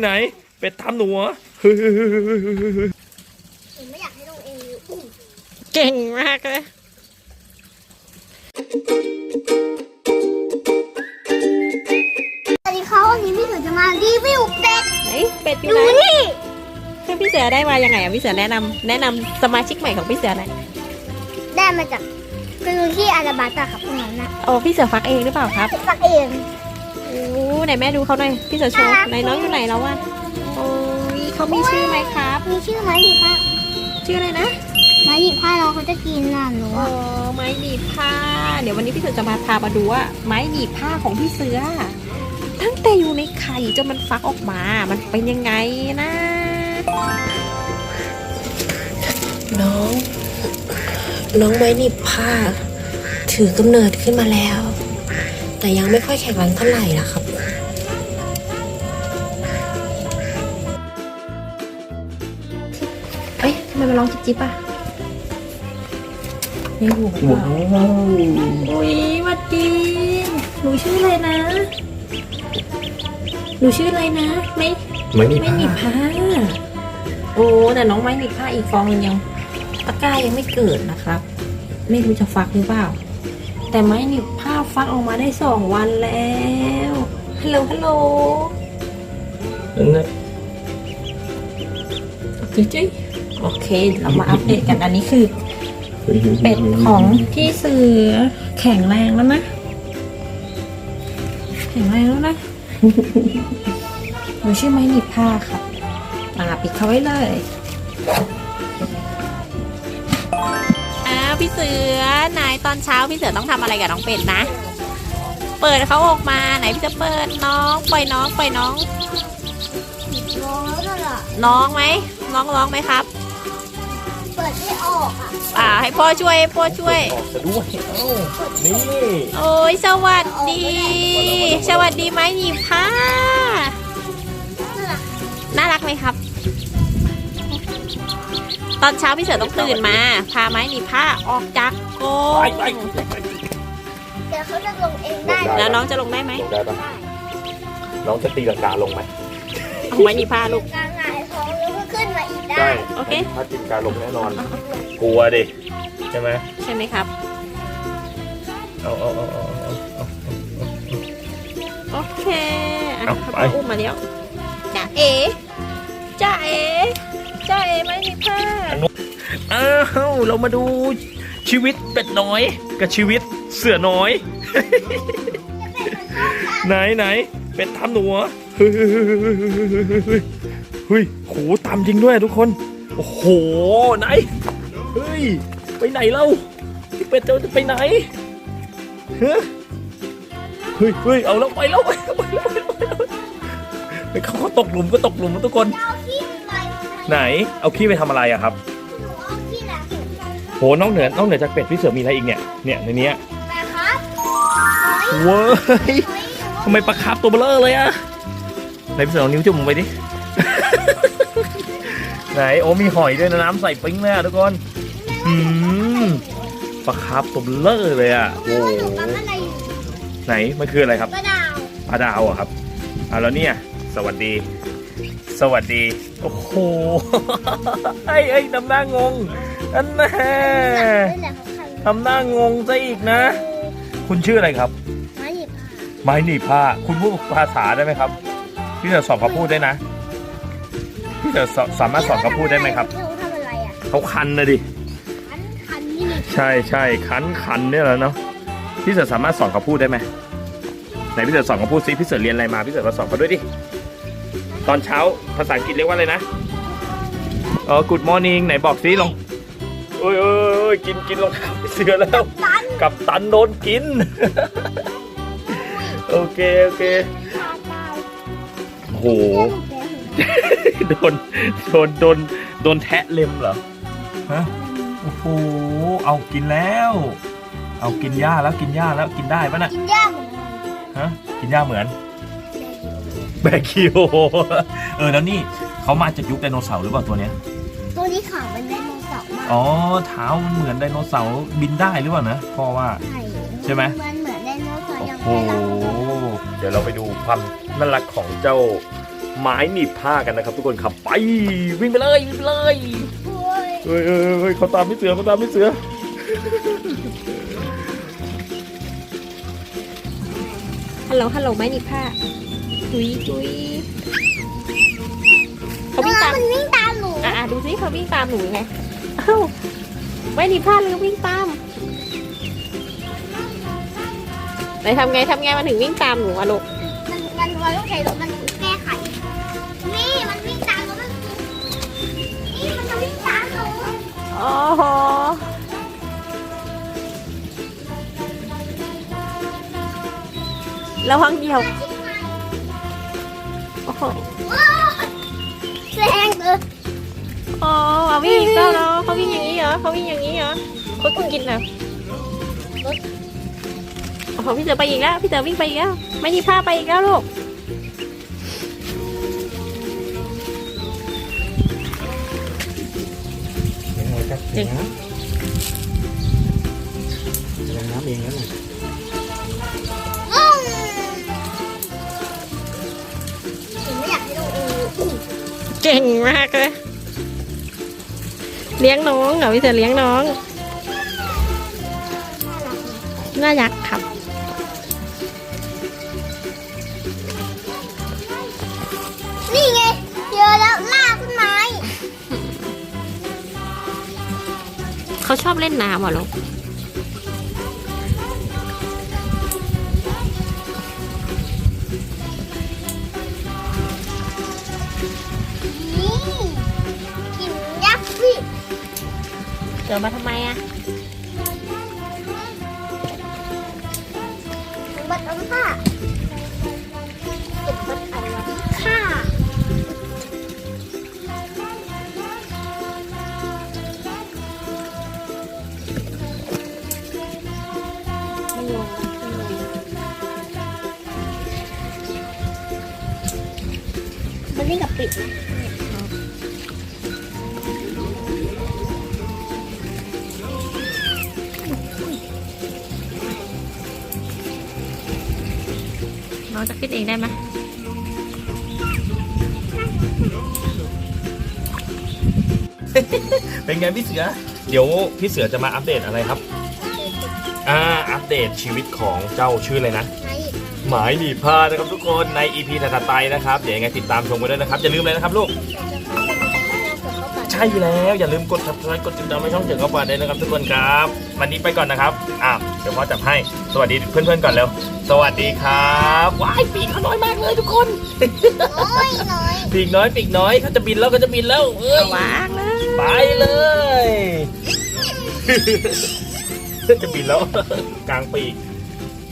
ไหนเป็ดทำหนูเหรอเฮ้ยหนูไม่อยากให้ลงเองอุ้มเก่งมากเลย สวัสดีครับวันนี้พี่เสือจะมารีวิวเป็ดไหนเป็ดอยู่ดูไหนนี่ให้พี่เสือได้มายังไงอะพี่เสือแนะนำแนะนำสมาชิกใหม่ของพี่เสือหน่อยได้มาจากคือที่อาราบาตาครับน้องนะโอ้พี่เสือฟักเองหรือเปล่าครับสักเองโอ้ ไหนแม่ดูเขาหน่อยพี่เสือโชว์น่ารักไหนน้องอยู่ไหนแล้ววะโอ้ยเขามีชื่อไหมครับ มีชื่อไหมดีป้าชื่ออะไรนะไม้หยิบผ้าน้องเขาจะกินน่ะหนูอ๋ออะไม้หนีบผ้า เดี๋ยววันนี้พี่เสือจะมาพามาดูว่าไม้หนีบผ้าของพี่เสือตั้งแต่อยู่ในไข่จนมันฟักออกมา มันเป็นยังไงนะ น้อง น้องไม้หนิบผ้า ถือกำเนิดขึ้นมาแล้ว แต่ยังไม่ค่อยแข็งแรงเท่าไหร่ล่ะครับเอ้ยทำไมมันร้องจิ๊บจิ๊บอะในหูมันเปล่าอุ้ยหวัดดีหนูชื่ออะไรนะ หนูชื่ออะไรนะ ไม่ไม่มีไม่หนีบผ้า โอ้แต่น้องไม่หนีบผ้าอีกฟองนึงยังตะกร้ายังไม่เกิดนะครับ ไม่รู้จะฟักหรือเปล่า แต่ไม้หนีบผ้า ฟักออกมาได้สองวันแล้วฮัลโหลฮัลโหลจุ๊ยจุ๊ยโอเคเรามาอัปเดตกันอันนี้คือ เป็ดของพี่เสือแข็งแรงแล้วนะ แข็งแรงแล้วนะหนูชื่อไม้หนีบผ้าค่ะอ่าปิดเขาไว้เลยอ้าวพี่เสือ นายตอนเช้าพี่เสือต้องทำอะไรกับน้องเป็ดนะ เปิดเขาออกมาไหนพี่จะเปิดน้องปล่อยน้องปล่อยน้อง ร้องแล้วล่ะน้องไหมน้องร้องไหมครับ เปิดไม่ออกอะอ่า ให้พ่อช่วยให้พ่อช่วย ออกจะด้วยเอ้านี่โอ้ยสวัสดี สวัสดีไม้หนีบผ้าน่ารักไหมครับ ตอนเช้าพี่เสือต้องตื่นมา พาไม้หนีบผ้าออกจากกรไปงไปเดี๋ยวเขาจะลงเองได้ แล้วน้องจะลงได้ไหมลงได้ปะน้องจะตีลังกาลงไหมเอาไม้หนีบผ้าลูก กลางหงายท้องแล้วก็ขึ้นมาอีกได้ได้ โอเค ถ้าตีลังกาลงแน่นอน กลัวดิ ใช่ไหมใช่ไหมครับ เอาเอาเอาเอาเอาเอา โอเคอะเอาพ่อไปอุ้มมาเดี๋ยวจ้าเอ๋จ้าเอ๋จ้าเอ๋ไม้หนีบผ้า อ้าว เรามาดู ชีวิตเป็ดน้อย กับชีวิตเสือน้อย ไหนไหนเป็ดทำหนูเหรอเฮ้ยเฮ้ยเฮ้ยโหตามจริงด้วยทุกคน โอ้โหไหนเฮ้ยไปไหนเล่าเป็ดจะจะไปไหนเฮ้ยเฮ้ยเอาแล้วไปแล้วไปแล้วไปแล้วไปแล้วไปแล้วเขาตกหลุมก็ตกหลุมทุกคนไปไหนเอาขี้ไปทำอะไรอะครับ โหนอกเหนือนอกเหนือจากเป็ดพี่เสือมีอะไรอีกเนี่ย เนี่ยในเนี้ยแต่ครับเว้ยทำไมปลาคาร์ฟตัวเบลอเลยอะไหนพี่เสือเอานิ้วจุ่มลงไปดิ ไหนโอ้มีหอยด้วยนะน้ำใส่ปิ้งเลยอะทุกคนอืมปลาคาร์ฟตัวเบลอเลยอะโอ้แล้วโหหนูปั๊มอะไรอยู่ไหนมันคืออะไรครับกระดาวปลาดาวอะครับอะแล้วเนี่ย สวัสดี สวัสดี โอ้โหไอ้ไอ้ทำหน้างง อันแน่นี่แหละของใครทำหน้างงซะอีกนะ คุณชื่ออะไรครับ ไม้หยิบไม้หนีบผ้า คุณพูดภาษาได้ไหมครับ พี่จะสอนเขาพูดได้นะ พี่จะสสามารถสอนเขาพูดได้ไหมครับ เขาทำอะไรอะเขาคันนะดิคันคันนี่นี่ใช่ใช่คันคันเนี่ยแหละเนาะ พี่จะสามารถสอนเขาพูดได้ไหมไหนพี่จะสอนเขาพูดซิพี่เสือเรียนอะไรมาพี่เสือมาสอนเขาด้วยดิ ตอนเช้าภาษาอังกฤษเรียกว่าอะไรนะเออ good morning ไหนบอกซิลงโอ้ย โอ้ยโอ้ยกินกินรองเท้าพี่เสือแล้วตันกับตันโดนกิน โอเคโอเคขาตายโอ้โหแก้วแก้วโดนโดนโดนโดนแทะเล็มเหรอฮะโอ้โหเอากินแล้ว เอากินหญ้าแล้วกินหญ้าแล้วกินได้ปะน่ะกินยากเหมือนกันฮะกินหญ้าเหมือนแบคคิโอเออแล้วนี่เขามาจากยุคไดโนเสาร์หรือเปล่าตัวเนี้ย อ๋อเท้ามันเหมือนไดโนเสาร์บินได้หรือเปล่านะพ่อว่า ใช่ใช่ไหม มันเหมือนไดโนเสาร์โอ้ยังโหไม่รักเดี๋ยวเราไปดูความน่ารักของเจ้าไม้หนีบผ้ากันนะครับ ทุกคนครับไปวิ่งไปเลยวิ่งไปเลยโอ้ยเฮ้ยเฮ้ยเฮ้ยเขาตามพี่เสือเขาตามพี่เสือ ฮัลโหลฮัลโหลไม้หนีบผ้าจุยจุยเขาวิ่งตามมันวิ่งตามหนูอะอะดูสิเขาวิ่งตามหนูยังไง เอ้าไม้หนีบผ้าหรือวิ่งตามไหนทำไงทำไงมันถึงวิ่งตามหนูอะลูกมันมันเราต้องใช้รถมันแก้ไข นี่มันวิ่งตามรถมันนี่มันจะวิ่งตามหนูโอ้โหระวังเหยียบโอ้โหแรงเกิน อ๋อเอาวิ่งอีกแล้วเนาะเขาวิ่งอย่างนี้เหรอเขาวิ่งอย่างนี้เหรอเขาต้องกิน เหรอโอ้โหพี่เต๋อไปอีกแล้วพี่เต๋อวิ่งไปอีกแล้วไม่มีผ้าไปอีกแล้วลูกยังไงครับเสียงน้ำเสียงน้ำเองนั่นแหละอืมผมไม่อยากให้ดูอือเก่งมากเลยเลี้ยงน้องเหรอพี่เต๋อเลี้ยงน้อง น่ารักครับ นี่ไงเจอแล้วลากต้นไม้ เขาชอบเล่นน้ำเหรอลูก เต๋อมาทำไมอะบัตรอันค่ะเก็บบัตรเอาไว้ค่ะไม่ลงมันเล่นกับปิดนะ น้องจะขึ้นเองได้ไหมเป็นไงพี่เสือ เดี๋ยวพี่เสือจะมาอัปเดตอะไรครับ อ่า อัปเดตชีวิตของเจ้าชื่ออะไรนะไอ้หมายหนีบผ้านะครับทุกคนใน EP ถัดๆไปนะครับ เดี๋ยวยังไงติดตามชมกันด้วยนะครับ อย่าลืมเลยนะครับลูกใช่แล้วอย่าลืมกด subscribe กดติดตามให้ช่องเจ๋งเข้าไปด้วยนะครับทุกคนครับ วันนี้ไปก่อนนะครับอะเดี๋ยวพ่อจับให้สวัสดีเพื่อนๆก่อนเร็วสวัสดีครับว้ายปีกเขาน้อยมากเลยทุกคนน้อยน้อยปีกน้อยปีกน้อยเขาจะบินแล้วเขาจะบินแล้วเอ้ยวางเลยไปเลยจะบินแล้วกลางปีก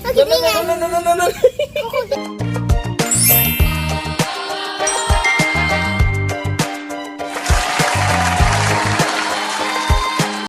ก็คือนี่ไง นั่นๆๆๆๆ ก็คือ